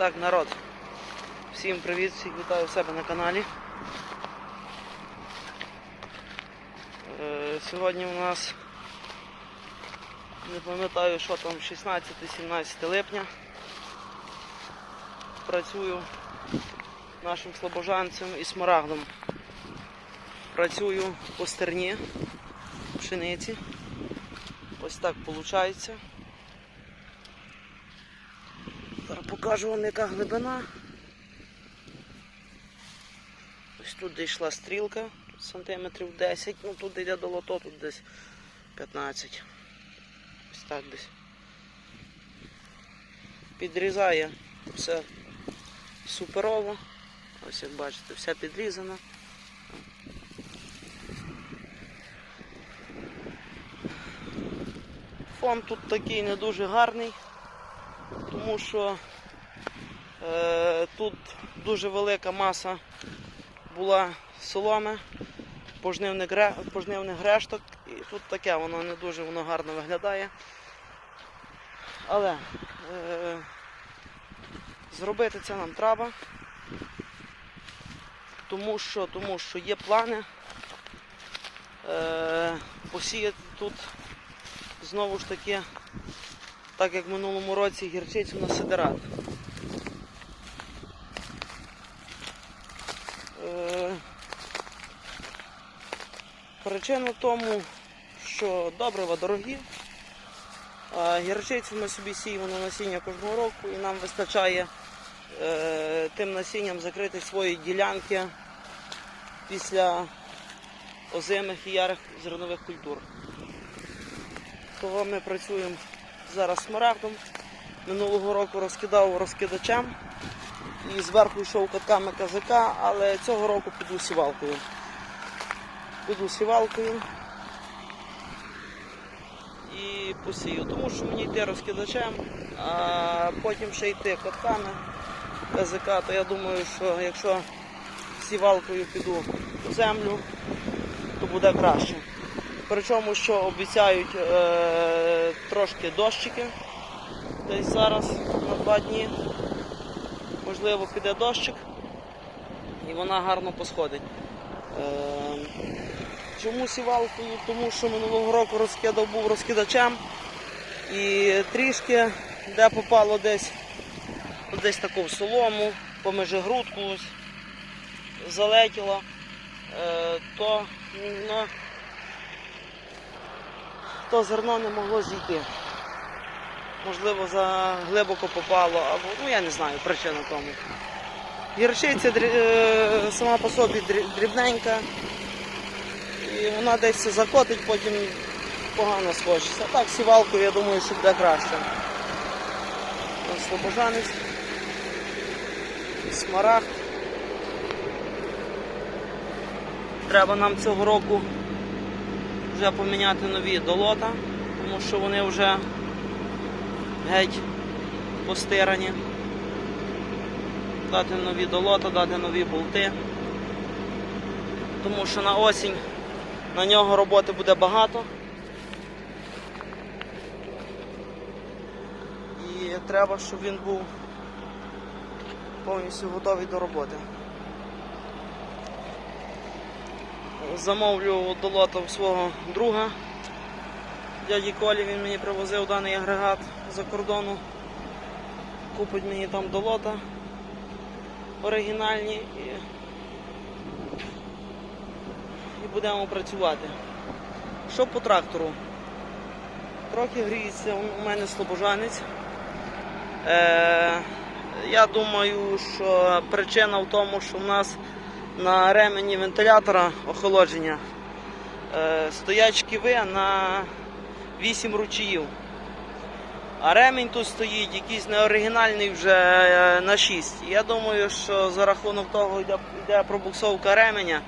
Так, народ. Всім привіт, всіх вітаю у себе на каналі. Е, Сьогодні у нас не пам'ятаю, що там 16-17 липня. Працюю нашим слобожанцем і смарагдом. Працюю по стерні пшениці. Ось так виходить. Зараз покажу вам яка глибина. Ось тут йшла стрілка, сантиметрів 10, ну тут йде до лото, тут десь 15. Ось так десь. Підрізає все суперово. Ось як бачите, все підрізано. Фон тут такий не дуже гарний, тому що тут дуже велика маса була соломи, пожнивних, гре, пожнивних решток, і тут таке воно не дуже воно гарно виглядає. Але е, зробити це нам треба, тому що, тому що є плани е, посіяти тут знову ж таки, так як в минулому році гірчицю на сидерат. Причина тому, що добрива дорогі, гірчицю ми собі сіємо на насіння кожного року і нам вистачає е, тим насінням закрити свої ділянки після озимих і ярих зернових культур. Того ми працюємо зараз смарагдом. Минулого року розкидав розкидачем і зверху йшов катками казака, але цього року піду сівалкою. Піду сівалкою і посію. Тому що мені йти розкидачем, а потім ще йти катками казака, то я думаю, що якщо сівалкою піду в землю, то буде краще. Причому, що обіцяють е, трошки дощики десь зараз на два дні. Можливо, піде дощик і вона гарно посходить. Е, чому сівалкою? Тому що минулого року розкидав був розкидачем і трішки де попало десь десь таку в солому, поміж грудку залетіло, е, то воно то зерно не могло зійти. Можливо, за глибоко попало, або ну я не знаю, причина тому. Гірчиця е, сама по собі дрібненька, і вона десь закотить, потім погано схочеться. Так, сівалкою, я думаю, що буде краще. Слобожанець, смарагд. Треба нам цього року вже поміняти нові долота, тому що вони вже геть постирані. Дати нові долота, дати нові болти. Тому що на осінь на нього роботи буде багато. І треба, щоб він був повністю готовий до роботи. замовлю долота в свого друга. Дяді Колі він мені привозив даний агрегат за кордону. Купить мені там долота оригінальні і, і будемо працювати. Що по трактору? Трохи гріється у мене слобожанець. Е, я думаю, що причина в тому, що в нас на ремені вентилятора охолодження е, стоять шківи на 8 ручіїв. А ремінь тут стоїть якийсь неоригінальний вже е, на 6. Я думаю, що за рахунок того йде, йде пробуксовка ременя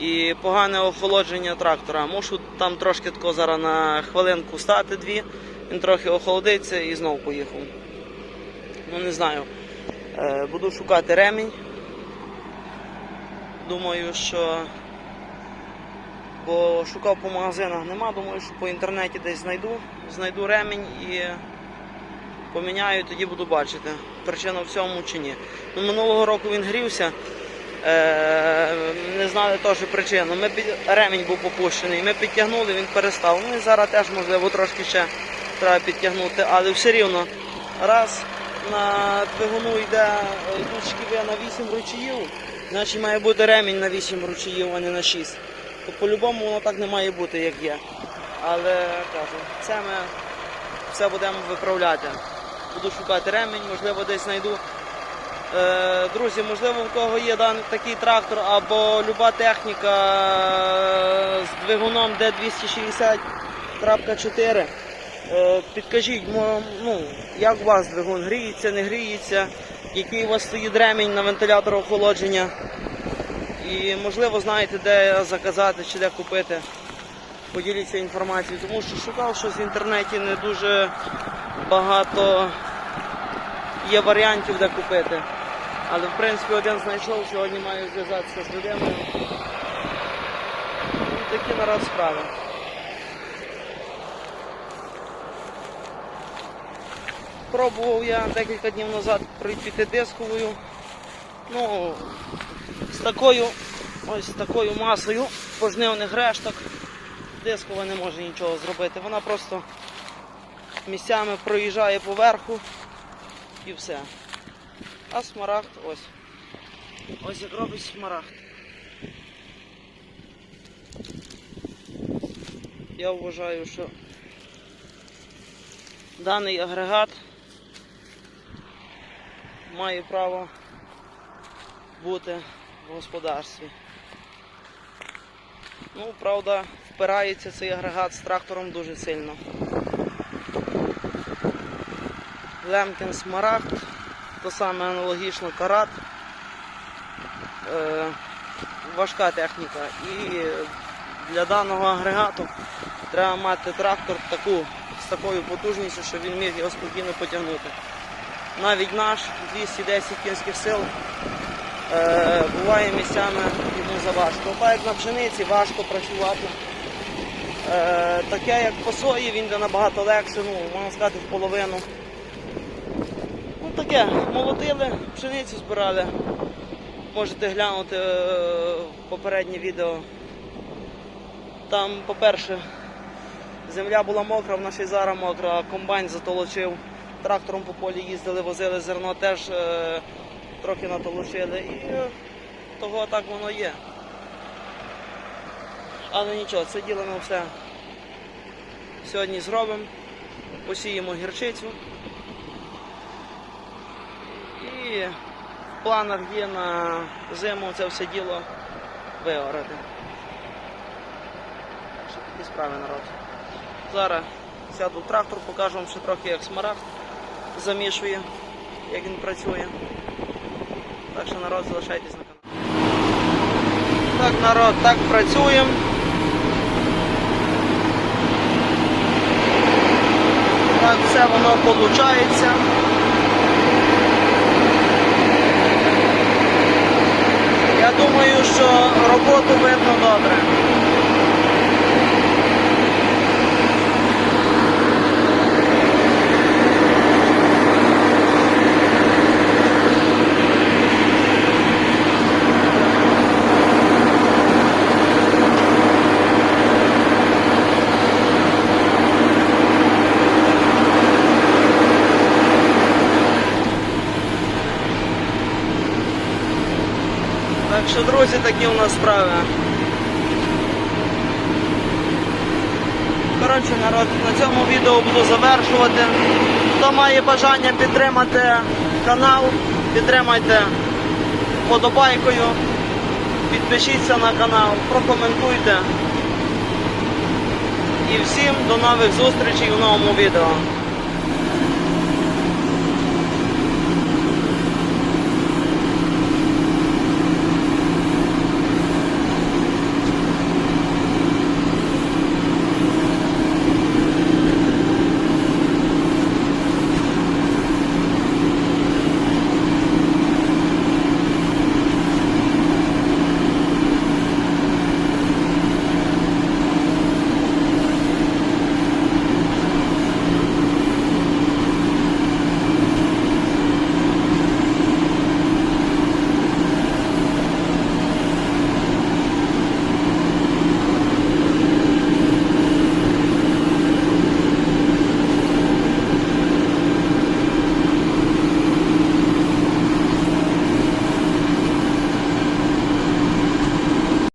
і погане охолодження трактора. Мушу там трошки тако зараз на хвилинку стати дві, він трохи охолодиться і знову поїхав. Ну не знаю. Е, Буду шукати ремінь. Думаю, що бо шукав по магазинах нема, думаю, що по інтернеті десь знайду, знайду ремінь і Поміняю, тоді буду бачити, причина в цьому чи ні. Ну, минулого року він грівся. Е, не знали теж причину. Ми під... Ремінь був попущений, ми підтягнули, він перестав. Ну і зараз теж, можливо, трошки ще треба підтягнути, але все рівно. Раз на двигуну йде е, йдуть на 8 ручіїв, значить має бути ремінь на 8 ручіїв, а не на 6. То по-любому воно так не має бути, як є. Але кажу, це ми все будемо виправляти. Буду шукати ремінь, можливо, десь знайду. Е, Друзі, можливо, в кого є такий трактор або люба техніка е, з двигуном D260.4. Е, Підкажіть, ну, як у вас двигун гріється, не гріється, який у вас стоїть ремінь на вентилятор охолодження. І можливо знаєте, де заказати чи де купити. Поділіться інформацією, тому що шукав щось в інтернеті, не дуже багато є варіантів, де купити. Але в принципі один знайшов, сьогодні маю зв'язатися з людиною. І такі нараз справи. Пробував я декілька днів назад прийти дисковою. Ну, з такою, ось такою масою пожнивних решток дискова не може нічого зробити. Вона просто місцями проїжджає поверху і все. А смарагд ось. Ось як робить смарагд. Я вважаю, що даний агрегат має право бути в господарстві. Ну, правда, впирається цей агрегат з трактором дуже сильно. Лемкін Смарагд, то саме аналогічно карат. Е, важка техніка. І для даного агрегату треба мати трактор таку, з такою потужністю, щоб він міг його спокійно потягнути. Навіть наш 210 кінських сил е, буває місцями йому заважко. Так як на пшениці важко працювати. Е, таке як по сої, він йде набагато легше, ну, можна сказати, в половину. Таке, молотили, пшеницю збирали. Можете глянути е, попереднє відео. Там, по-перше, земля була мокра, ще й зараз мокра, комбайн затолочив. Трактором по полі їздили, возили зерно, теж е, трохи натолочили. І е, того так воно є. Але нічого, це діло ми все сьогодні зробимо. Посіємо гірчицю. І в планах є на зиму це все діло виорати. Так що такі справи народ. Зараз сяду в трактор, покажу вам ще трохи як смарагд замішує, як він працює. Так що народ залишайтесь на каналі. Так, народ, так працюємо. Так все воно виходить. Я думаю, що роботу видно добре. Так що, друзі, такі у нас справи. Коротше, народ, на цьому відео буду завершувати. Хто має бажання підтримати канал, підтримайте подобайкою, підпишіться на канал, прокоментуйте. І всім до нових зустрічей у новому відео.